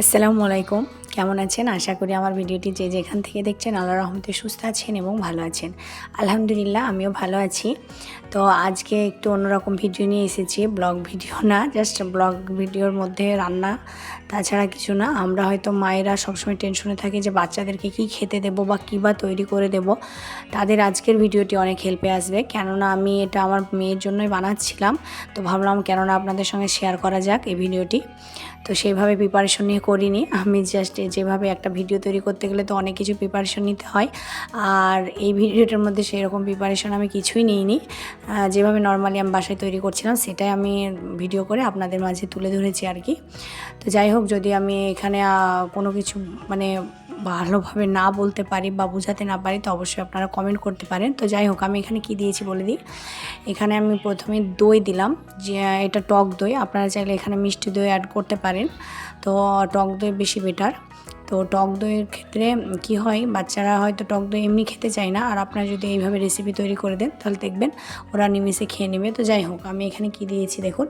আসসালামু আলাইকুম। কেমন আছেন? আশা করি আমার ভিডিওটি যে যেখান থেকে দেখছেন আল্লাহ রহমতে সুস্থ আছেন এবং ভালো আছেন। আলহামদুলিল্লাহ, আমিও ভালো আছি। তো আজকে একটু অন্যরকম ভিডিও নিয়ে এসেছি। ব্লগ ভিডিও না জাস্ট ব্লগ ভিডিওর মধ্যে রান্না, তাছাড়া কিছু না। আমরা হয়তো মায়েরা সবসময় টেনশনে থাকি যে বাচ্চাদেরকে কি খেতে দেবো বা কী বা তৈরি করে দেব। তাদের আজকের ভিডিওটি অনেক হেল্পে আসবে। কেননা আমি এটা আমার মেয়ের জন্যই বানাচ্ছিলাম। তো ভাবলাম কেননা আপনাদের সঙ্গে শেয়ার করা যাক এই ভিডিওটি। তো সেইভাবে প্রিপারেশন নিয়ে করিনি। আমি জাস্ট যেভাবে একটা ভিডিও তৈরি করতে গেলে তো অনেক কিছু প্রিপারেশন নিতে হয়। আর এই ভিডিওটার মধ্যে সেই রকম প্রিপারেশন আমি কিছুই নিইনি। যেভাবে নর্মালি আমি বাসায় তৈরি করছিলাম, সেটাই আমি ভিডিও করে আপনাদের মাঝে তুলে ধরেছি আর কি। তো যাই হোক, যদি আমি এখানে কোনো কিছু মানে ভালোভাবে না বলতে পারি বা বোঝাতে না পারি, তো অবশ্যই আপনারা কমেন্ট করতে পারেন। তো যাই হোক, আমি এখানে কি দিয়েছি বলে দিই। এখানে আমি প্রথমে দই দিলাম। যে এটা টক দই। আপনারা চাইলে এখানে মিষ্টি দই অ্যাড করতে পারেন। তো টক দই বেশি বেটার তো টক দইয়ের ক্ষেত্রে কি হয়? বাচ্চারা হয়তো টক দই এমনি খেতে চায় না। আর আপনারা যদি এইভাবে রেসিপি তৈরি করে দেন, তাহলে দেখবেন ওরা নিমিশে খেয়ে নেবে। তো যাই হোক, আমি এখানে কি দিয়েছি দেখুন?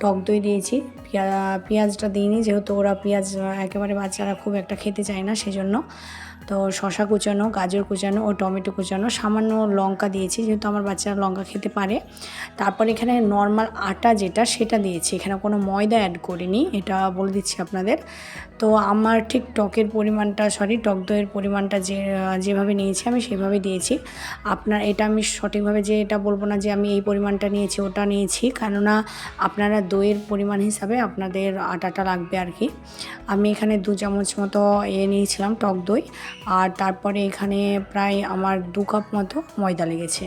টক দই দিয়েছি, পেঁয়া, পেঁয়াজটা দিইনি যেহেতু ওরা পেঁয়াজ একেবারে বাচ্চারা খুব একটা খেতে চায় না সেজন্য। তো শশা কুচানো, গাজর কুচানো ও টমেটো কুচানো, সামান্য লঙ্কা দিয়েছি যেহেতু আমার বাচ্চারা লঙ্কা খেতে পারে। তারপর এখানে নর্মাল আটা যেটা, সেটা দিয়েছি। এখানে কোনো ময়দা অ্যাড করিনি, এটা বলে দিচ্ছি আপনাদের। তো আমার ঠিক টকের পরিমাণটা সরি টক দইয়ের পরিমাণটা যে, যেভাবে নিয়েছি আমি সেভাবে দিয়েছি। আপনার, এটা আমি সঠিকভাবে যে, এটা বলব না যে আমি এই পরিমাণটা নিয়েছি, ওটা নিয়েছি। কেননা আপনারা দইয়ের পরিমাণ হিসাবে আপনাদের আটাটা লাগবে আর কি। আমি এখানে দু চামচ মতো এ নিয়েছিলাম টক দই। আর তারপরে এখানে প্রায় আমার দু কাপ মতো ময়দা লেগেছে।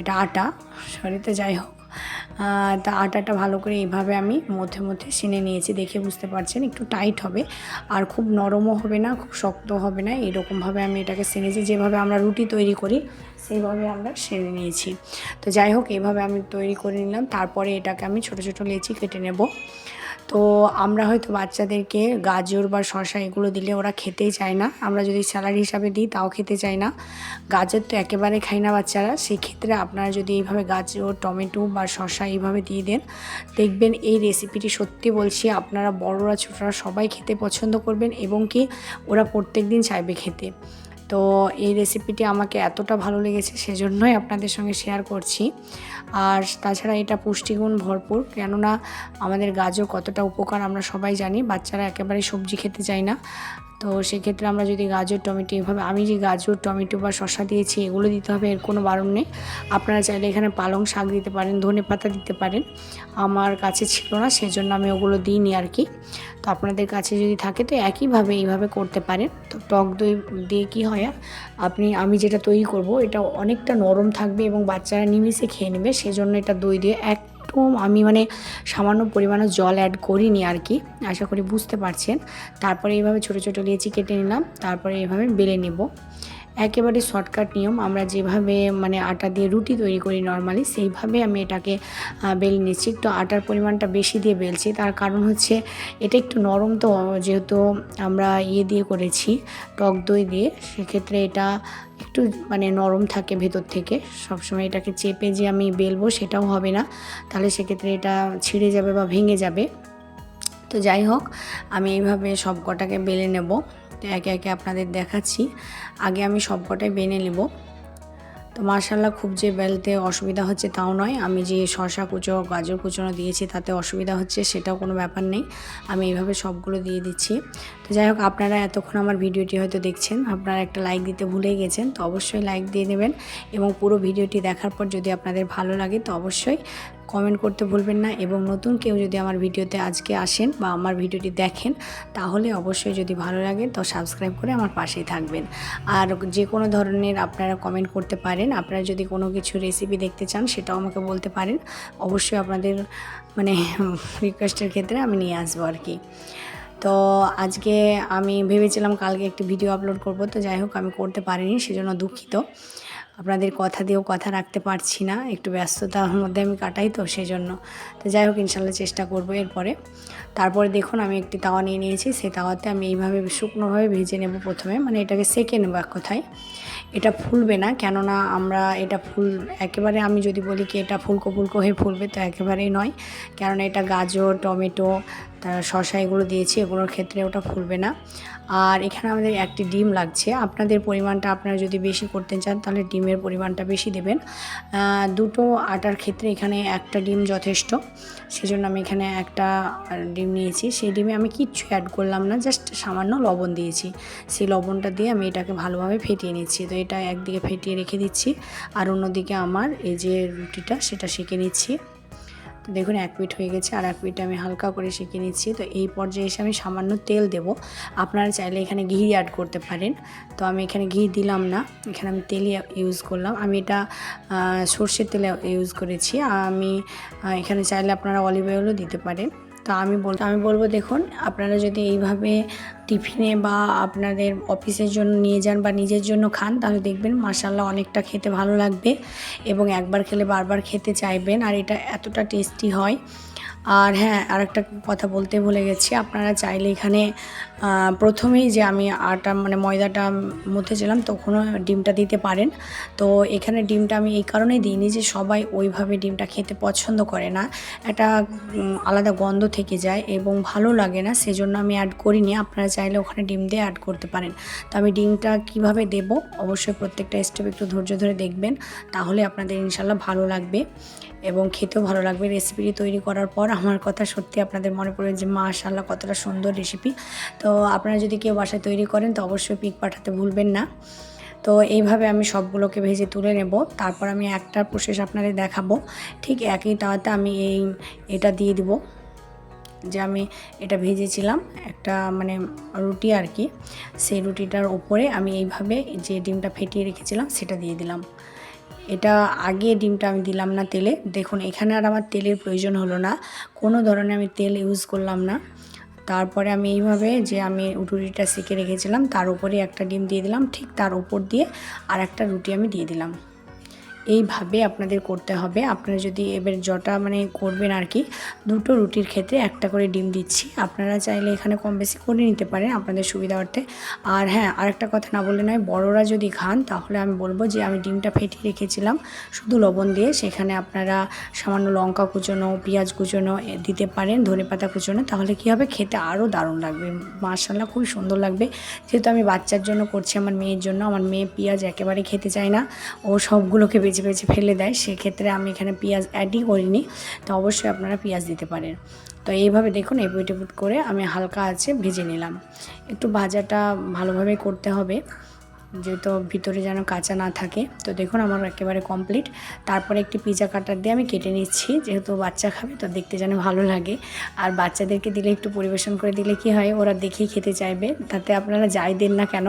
এটা আটা সরিতে যাই হোক। তা আটাটা ভালো করে এইভাবে আমি মধ্যে মধ্যে সিনে নিয়েছি, দেখে বুঝতে পারছেন, একটু টাইট হবে। আর খুব নরমও হবে না, খুব শক্ত হবে না, এরকমভাবে আমি এটাকে সিনেছি, যেভাবে আমরা রুটি তৈরি করি, সেইভাবে আমরা সেরে নিয়েছি। তো যাই হোক এইভাবে আমি তৈরি করে নিলাম, তারপরে এটাকে আমি ছোট ছোট লেচি কেটে নেব। তো আমরা হয়তো বাচ্চাদেরকে গাজর বা শসা এগুলো দিলে ওরা খেতেই চায় না। আমরা যদি স্যালাড হিসাবে দিই, তাও খেতে চায় না। গাজর তো একেবারে খায় না বাচ্চারা। সেক্ষেত্রে আপনারা যদি এইভাবে গাজর, টমেটো বা শসা এইভাবে দিয়ে দেন, দেখবেন এই রেসিপিটি সত্যি বলছি, আপনারা বড়রা, ছোটরা সবাই খেতে পছন্দ করবেন এবং কি ওরা প্রত্যেক দিন চাইবে খেতে। তো এই রেসিপিটি আমাকে এতটা ভালো লেগেছে সেজন্যই আপনাদের সঙ্গে শেয়ার করছি। আর তাছাড়া এটা পুষ্টিগুণ ভরপুর, কেননা আমাদের গাজর কতটা উপকার আমরা সবাই জানি, বাচ্চারা একেবারে সবজি খেতে চায় না। তো সেক্ষেত্রে আমরা যদি গাজর, টমেটো এভাবে, আমি যে গাজর, টমেটো বা শসা দিয়েছি, এগুলো দিতে হবে, এর কোনো বারণ নেই। আপনারা চাইলে এখানে পালং শাক দিতে পারেন, ধনে পাতা দিতে পারেন। আমার কাছে ছিল না, সেজন্য আমি ওগুলো দিইনি আর কি। তো আপনাদের কাছে যদি থাকে, তো একইভাবে এইভাবে করতে পারেন। তো টক দই দিয়ে কি হয়, আপনি, আমি যেটা তৈরি করব, এটা অনেকটা নরম থাকবে এবং বাচ্চারা নিমিশে খেয়ে নেবে, সেজন্য এটা দই দিয়ে একদম আমি মানে সামান্য পরিমাণে জল অ্যাড করিনি আর কি, আশা করি বুঝতে পারছেন। তারপরে এইভাবে ছোটো ছোটো লিচি কেটে নিলাম, তারপরে এইভাবে বেলে নেব। একেবারে শর্টকাট নিয়ম। আমরা যেভাবে মানে আটা দিয়ে রুটি তৈরি করি নর্মালি সেইভাবে আমি এটাকে বেলে নিচ্ছি। একটু আটার পরিমাণটা বেশি দিয়ে বেলছি। তার কারণ হচ্ছে, এটা একটু নরম তো, যেহেতু আমরা ইয়ে দিয়ে করেছি, টক দই দিয়ে, সেক্ষেত্রে এটা একটু মানে নরম থাকে ভেতর থেকে। সবসময় এটাকে চেপে যে আমি বেলবো, সেটাও হবে না। তাহলে সেক্ষেত্রে এটা ছিঁড়ে যাবে বা ভেঙে যাবে। তো যাই হোক, আমি এইভাবে সব কটাকে বেলে নেব। তো একে একে আপনাদের দেখাচ্ছি। আগে আমি সব কটাই বেনে নেব। তো মার্শাল্লাহ খুব যে বেলতে অসুবিধা হচ্ছে তাও নয়। আমি যে শশা কুচো, গাজর কুচোনো দিয়েছি তাতে অসুবিধা হচ্ছে, সেটাও কোনো ব্যাপার নেই। আমি এইভাবে সবগুলো দিয়ে দিচ্ছি। তো যাই হোক, আপনারা এতক্ষণ আমার ভিডিওটি হয়তো দেখছেন, আপনারা একটা লাইক দিতে ভুলেই গেছেন, তো অবশ্যই লাইক দিয়ে দেবেন এবং পুরো ভিডিওটি দেখার পর যদি আপনাদের ভালো লাগে, তো অবশ্যই কমেন্ট করতে ভুলবেন না এবং নতুন কেউ যদি আমার ভিডিওতে আজকে আসেন বা আমার ভিডিওটি দেখেন, তাহলে অবশ্যই যদি ভালো লাগে তো সাবস্ক্রাইব করে আমার পাশেই থাকবেন। আর যে কোনো ধরনের আপনারা কমেন্ট করতে পারেন, আপনারা যদি কোনো কিছু রেসিপি দেখতে চান সেটাও আমাকে বলতে পারেন, অবশ্যই আপনাদের মানে রিকোয়েস্টের ক্ষেত্রে আমি নিয়ে আসব আর কি। তো আজকে আমি ভেবেছিলাম কালকে একটি ভিডিও আপলোড করব, তো যাই হোক আমি করতে পারিনি, সেজন্য দুঃখিত। আপনাদের কথা দিয়েও কথা রাখতে পারছি না, একটু ব্যস্ততার মধ্যে আমি কাটাই তো সেজন্য। তো যাই হোক, ইনশাল্লাহ চেষ্টা করব এরপরে। তারপরে দেখুন, আমি একটি তাওয়া নিয়ে নিয়েছি, সেই তাওয়াতে আমি এইভাবে শুকনোভাবে ভেজে নেব প্রথমে। মানে এটাকে সেকে নেব এক কথায়। এটা ফুলবে না, কেননা আমরা এটা ফুল, একেবারে আমি যদি বলি কি এটা ফুলকো ফুলকো হয়ে ফুলবে, তো একেবারেই নয়। কেননা এটা গাজর, টমেটো তার শশা এগুলো দিয়েছি, এগুলোর ক্ষেত্রে ওটা ফুলবে না। আর এখানে আমাদের একটি ডিম লাগছে। আপনাদের পরিমাণটা আপনারা যদি বেশি করতে চান, তাহলে ডিমের পরিমাণটা বেশি দেবেন। দুটো আটার ক্ষেত্রে এখানে একটা ডিম যথেষ্ট। সেজন্য আমি এখানে একটা ডিম নিয়েছি। সেই ডিমে আমি কিচ্ছু অ্যাড করলাম না জাস্ট সামান্য লবণ দিয়েছি। সেই লবণটা দিয়ে আমি এটাকে ভালোভাবে ফেটিয়ে নিচ্ছি। তো এটা একদিকে ফেটিয়ে রেখে দিচ্ছি, আর অন্যদিকে আমার এই যে রুটিটা, সেটা সেঁকে নিচ্ছি। তো দেখুন, এক পিঠ হয়ে গেছে আর এক পিঠ আমি হালকা করে সেঁকে নিচ্ছি। তো এই পর্যায়ে এসে আমি সামান্য তেল দেব। আপনারা চাইলে এখানে ঘি অ্যাড করতে পারেন। তো আমি এখানে ঘি দিলাম না। এখানে আমি তেলই ইউজ করলাম। আমি এটা সর্ষের তেলে ইউজ করেছি। আমি এখানে চাইলে আপনারা অলিভ অয়েলও দিতে পারেন। তো আমি বল, আমি বলব দেখুন, আপনারা যদি এইভাবে টিফিনে বা আপনাদের অফিসের জন্য নিয়ে যান বা নিজের জন্য খান, তাহলে দেখবেন মার্শাল্লাহ অনেকটা খেতে ভালো লাগবে এবং একবার খেলে বারবার খেতে চাইবেন আর এটা এতটা টেস্টি হয়। আর হ্যাঁ আরেকটা কথা বলতে ভুলে গেছি। আপনারা চাইলে এখানে প্রথমেই যে আমি আটা মানে ময়দাটা মুথেছিলাম তখনও ডিমটা দিতে পারেন। তো এখানে ডিমটা আমি এই কারণেই দিইনি যে সবাই ওইভাবে ডিমটা খেতে পছন্দ করে না। একটা আলাদা গন্ধ থেকে যায় এবং ভালো লাগে না, সেজন্য আমি অ্যাড করিনি। আপনারা চাইলে ওখানে ডিম দিয়ে অ্যাড করতে পারেন। তো আমি ডিমটা কীভাবে দেব? অবশ্যই প্রত্যেকটা স্টেপ একটু ধৈর্য ধরে দেখবেন, তাহলে আপনাদের ইনশাল্লাহ ভালো লাগবে। এবং খেতেও ভালো লাগবে। রেসিপিটি তৈরি করার পর আমার কথা সত্যি আপনাদের মনে পড়বে যে মা মাশাল্লাহ কতটা সুন্দর রেসিপি তো আপনারা যদি কেউ বাসায় তৈরি করেন, তো অবশ্যই পিক পাঠাতে ভুলবেন না। তো এইভাবে আমি সবগুলোকে ভেজে তুলে নেব। তারপর আমি একটা প্রসেস আপনাদের দেখাবো। ঠিক একই তাওয়াতে আমি এই, এটা দিয়ে দিব। যে আমি এটা ভেজেছিলাম একটা মানে রুটি আর কি। সেই রুটিটার ওপরে আমি এইভাবে যে ডিমটা ফেটিয়ে রেখেছিলাম, সেটা দিয়ে দিলাম। এটা আগে ডিমটা আমি দিলাম না তেলে। দেখুন, এখানে আর আমার তেলের প্রয়োজন হলো না। কোনো ধরনের আমি তেল ইউজ করলাম না। তারপরে আমি এইভাবে যে আমি রুটিটা শিখে রেখেছিলাম, তার উপরে একটা ডিম দিয়ে দিলাম। ঠিক তার উপর দিয়ে আর একটা রুটি আমি দিয়ে দিলাম। এইভাবে আপনাদের করতে হবে। আপনারা যদি এবার জটা মানে করবেন আর কি দুটো রুটির ক্ষেত্রে একটা করে ডিম দিচ্ছি। আপনারা চাইলে এখানে কম বেশি করে নিতে পারেন আপনাদের সুবিধার্থে। আর হ্যাঁ আরেকটা কথা না বললে নয়, বড়রা যদি খান তাহলে আমি বলব যে আমি ডিমটা ফেটিয়ে রেখেছিলাম। শুধু লবণ দিয়ে সেখানে আপনারা সামান্য লঙ্কা কুচোনো, পেঁয়াজ কুচোনো দিতে পারেন ধনে পাতা কুচোনো। তাহলে কী হবে? খেতে আরও দারুণ লাগবে। মার্শাল্লাহ খুবই সুন্দর লাগবে। যেহেতু আমি বাচ্চার জন্য করছি, আমার মেয়ের জন্য। আমার মেয়ে পেঁয়াজ একেবারে খেতে চায় না। ও সবগুলোকে বেছে বেছে ফেলে দেয়, সেক্ষেত্রে আমি এখানে পেঁয়াজ অ্যাডই করিনি। তো অবশ্যই আপনারা পেঁয়াজ দিতে পারেন। তো এইভাবে দেখুন এপুট এপুট করে আমি হালকা আছে ভেজে নিলাম। একটু ভাজাটা ভালোভাবে করতে হবে, যেহেতু ভিতরে যেন কাঁচা না থাকে। তো দেখুন, আমার একেবারে কমপ্লিট তারপরে একটি পিজা কাটার দিয়ে আমি কেটে নিচ্ছি, যেহেতু বাচ্চা খাবে, তো দেখতে যেন ভালো লাগে। আর বাচ্চাদেরকে দিলে একটু পরিবেশন করে দিলে কি হয়, ওরা দেখেই খেতে চাইবে। তাতে আপনারা যাই দেন না কেন,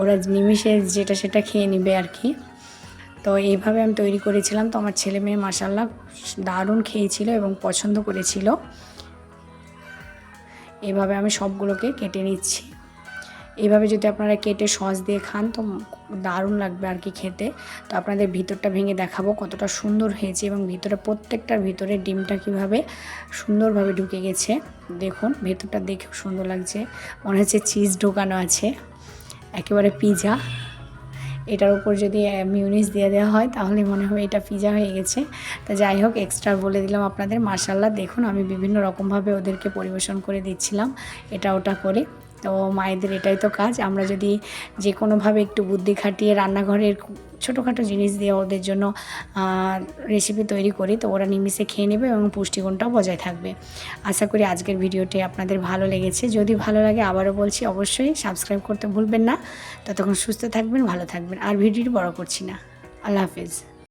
ওরা নিমিষে যেটা সেটা খেয়ে নেবে আর কি। তো এইভাবে আমি তৈরি করেছিলাম। তো আমার ছেলে মেয়ে মাসাল্লাহ দারুণ খেয়েছিল এবং পছন্দ করেছিল। এভাবে আমি সবগুলোকে কেটে নিচ্ছি। এইভাবে যদি আপনারা কেটে সস দিয়ে খান তো দারুণ লাগবে আর কি খেতে। তো আপনাদের ভিতরটা ভেঙে দেখাবো কতটা সুন্দর হয়েছে এবং ভিতরে প্রত্যেকটার ভিতরে ডিমটা কীভাবে সুন্দরভাবে ঢুকে গেছে। দেখুন, ভেতরটা দেখেও সুন্দর লাগছে। মনে হচ্ছে চিজ ঢোকানো আছে। একেবারে পিজা। এটার উপর যদি মিউনিস দিয়ে দেওয়া হয়, তাহলে মনে হবে এটা পিজা হয়ে গেছে। তো যাই হোক এক্সট্রা বলে দিলাম আপনাদের মার্শাল্লাহ দেখুন আমি বিভিন্ন রকমভাবে ওদেরকে পরিবেশন করে দিচ্ছিলাম, এটা ওটা করে। তো মায়েদের এটাই তো কাজ। আমরা যদি যে কোনোভাবে একটু বুদ্ধি খাটিয়ে রান্নাঘরের ছোটোখাটো জিনিস দিয়ে ওদের জন্য রেসিপি তৈরি করি, তো ওরা নিমিষে খেয়ে নেবে এবং পুষ্টিগুণটাও বজায় থাকবে। আশা করি আজকের ভিডিওটি আপনাদের ভালো লেগেছে। যদি ভালো লাগে আবারও বলছি, অবশ্যই সাবস্ক্রাইব করতে ভুলবেন না। ততক্ষণ সুস্থ থাকবেন, ভালো থাকবেন। আর ভিডিওটি বড় করছি না। আল্লাহ হাফিজ।